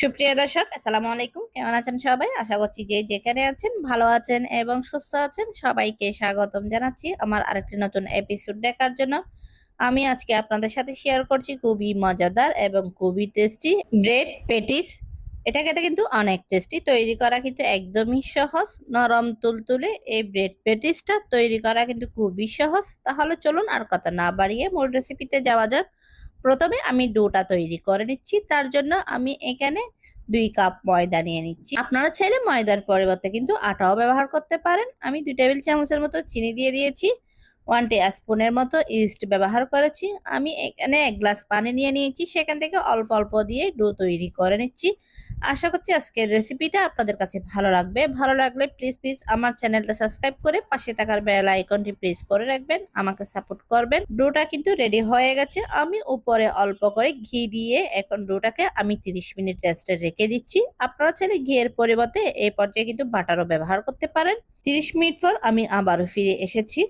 সুপ্রিয় দর্শক, আসসালামু আলাইকুম। কেমন আছেন সবাই? আশা করছি যে যেখানে আছেন, ভালো আছেন এবং সুস্থ আছেন, সবাইকে স্বাগতম জানাচ্ছি আমার আরেকটি নতুন এপিসোড দেখার জন্য। আমি আজকে আপনাদের সাথে শেয়ার করছি খুবই মজাদার এবং খুবই টেস্টি ব্রেড পেটিস এটা খেতে কিন্তু অনেক টেস্টি তৈরি করা কিন্তু একদমই সহজ। নরম তুলতুলে এই ব্রেড পেটিসটা তৈরি করা কিন্তু খুবই সহজ। তাহলে চলুন আর কথা না বাড়িয়ে মূল রেসিপিতে যাওয়া যাক। প্রথমে আমি ডোটা তৈরি করে নিচ্ছি, তার জন্য আমি এখানে দুই কাপ ময়দা নিয়ে নিচ্ছি। আপনারা চাইলে ময়দার পরিবর্তে কিন্তু আটাও ব্যবহার করতে পারেন। আমি দুই টেবিল চামচের মতো চিনি দিয়ে দিয়েছি ওয়ান স্পুনের মতো ইস্ট ব্যবহার করেছি। আমি এখানে এক গ্লাস পানি নিয়ে নিয়েছি, সেখান থেকে অল্প অল্প দিয়ে ডো তৈরি করে নিচ্ছি। আশা করছি আজকের রেসিপিটা আপনাদের কাছে ভালো লাগবে। ভালো লাগলে প্লিজ প্লিজ আমার চ্যানেলটা সাবস্ক্রাইব করে পাশে থাকার বেল আইকনটি প্রেস করে রাখবেন, আমাকে সাপোর্ট করবেন। ডোটা কিন্তু রেডি হয়ে গেছে। আমি উপরে অল্প করে ঘি দিয়ে এখন ডোটাকে আমি 30 মিনিট রেস্টে রেখে দিচ্ছি। আপনারা চাইলে ঘিয়ের পরিবর্তে এই পর্যায়ে কিন্তু বাটারও ব্যবহার করতে পারেন। 30 মিনিট পর আমি আবারও ফিরে এসেছি।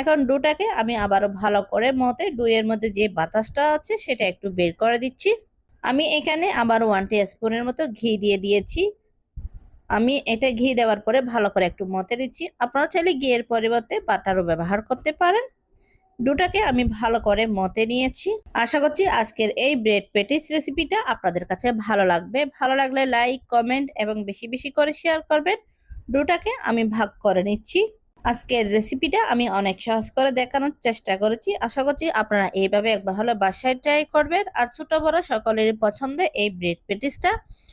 এখন ডোটাকে আমি আবারও ভালো করে মতে ডুয়ের মধ্যে যে বাতাসটা আছে সেটা একটু বের করে দিচ্ছি। আমি এখানে আবার ওয়ান স্পুনের মতো ঘি দিয়ে দিয়েছি। আমি এটা ঘি দেওয়ার পরে ভালো করে একটু মতে দিচ্ছি। আপনারা চাইলে ঘিয়ের পরিবর্তে বাটারও ব্যবহার করতে পারেন। দুটাকে আমি ভালো করে মতে নিয়েছি। আশা করছি আজকের এই ব্রেড পেটিস রেসিপিটা আপনাদের কাছে ভালো লাগবে। ভালো লাগলে লাইক কমেন্ট এবং বেশি বেশি করে শেয়ার করবেন। দুটাকে আমি ভাগ করে নিচ্ছি। আজকের রেসিপিটা আমি অনেক সহজ করে দেখানোর চেষ্টা করেছি। আশা করছি আপনারা এইভাবে একবার হলে বাসায় ট্রাই করবেন। আর ছোট বড় সকলের পছন্দে এই ব্রেড পেটিসটা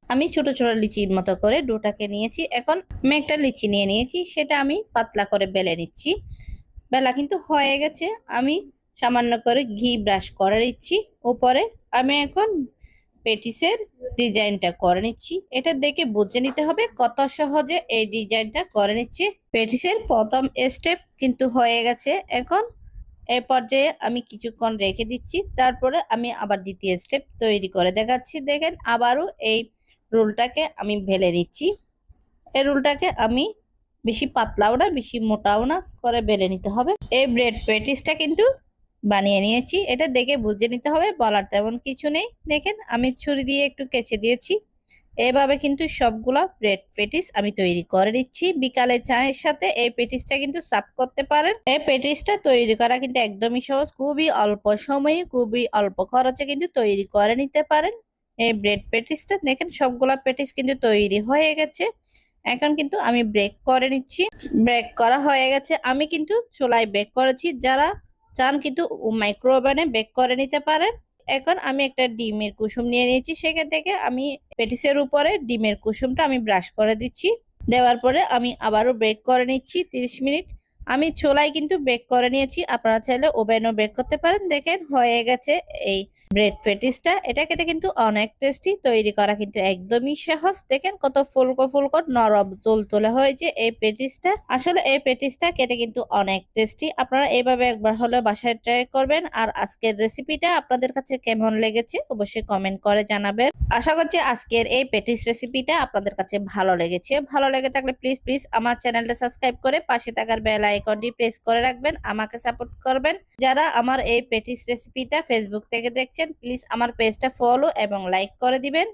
আমি ছোট ছোট লিচির মতো করে ডোটাকে নিয়েছি। এখন আমি একটা লিচি নিয়ে নিয়েছি। সেটা আমি পাতলা করে বেলে নিচ্ছি। বেলা কিন্তু হয়ে গেছে। আমি সামান্য করে ঘি ব্রাশ করে নিচ্ছি। উপরে আমি এখন পেটিসের ডিজাইনটা করে নিচ্ছি। এটা দেখে বুঝে নিতে হবে কত সহজে এই ডিজাইনটা করে নিচ্ছি। পেটিসের প্রথম স্টেপ কিন্তু হয়ে গেছে। এখন এই পর্যায়ে আমি কিছুক্ষণ রেখে দিচ্ছি। তারপরে আমি আবার দ্বিতীয় স্টেপ তৈরি করে দেখাচ্ছি। দেখেন আবারও এই রোলটাকে আমি ভেলে নিচ্ছি। এই রোলটাকে আমি বেশি পাতলাও না, বেশি মোটাও না করে বেলে নিতে হবে। এই ব্রেড পেটিসটা কিন্তু বানিয়ে নিয়েছি। এটা দেখে বুঝে নিতে হবে, বলার তেমন কিছু নেই। দেখেন, আমি ছুরি দিয়ে একটু কেচে দিয়েছি। এভাবে কিন্তু সবগুলা ব্রেড পেটিস আমি তৈরি করে নিচ্ছি। বিকালে চায়ের সাথে এই পেটিসটা কিন্তু সাফ করতে পারেন। এই পেটিসটা তৈরি করা কিন্তু একদমই সহজ। খুবই অল্প সময়ে, খুবই অল্প খরচে কিন্তু তৈরি করে নিতে পারেন। এই ব্রেড পেটিসটা, দেখেন, সবগুলা পেটিস কিন্তু তৈরি হয়ে গেছে। এখন কিন্তু আমি ব্রেক করে নিচ্ছি। ব্রেক করা হয়ে গেছে। আমি কিন্তু চুলায় বেক করেছি। যারা চান কিন্তু মাইক্রো ওভেনে বেক করে নিতে পারেন। এখন আমি একটা ডিমের কুসুম নিয়ে নিয়েছি, সেখান থেকে আমি পেটিসের উপরে ডিমের কুসুমটা আমি ব্রাশ করে দিচ্ছি। দেওয়ার পরে আমি আবারও বেক করে নিচ্ছি 30 মিনিট। আমি ছোলাই কিন্তু বেক করে নিয়েছি, আপনারা চাইলে ওভেনও বেক করতে পারেন। দেখেন হয়ে গেছে এই ব্রেড ফেটিসটা এটা খেতে কিন্তু অনেক টেস্টি তৈরি করা কিন্তু একদমই সহজ। দেখেন কত ফুলকো ফুলকো নরম তুল তোলা হয়েছে এই পেটিসটা। আসলে এই পেটিসটা খেতে কিন্তু অনেক টেস্টি আপনারা এইভাবে একবার হলে বাসায় ট্রাই করবেন। আর আজকের রেসিপিটা আপনাদের কাছে কেমন লেগেছে অবশ্যই কমেন্ট করে জানাবেন। আশা করছি আজকের এই পেটিস রেসিপিটা আপনাদের কাছে ভালো লেগেছে। ভালো লেগে থাকলে প্লিজ প্লিজ আমার চ্যানেলটা সাবস্ক্রাইব করে পাশে থাকার বেল আইকনটি প্রেস করে রাখবেন, আমাকে সাপোর্ট করবেন। যারা আমার এই পেটিস রেসিপিটা ফেসবুক থেকে দেখছেন প্লিজ আমার পেজটা ফলো এবং লাইক করে দিবেন।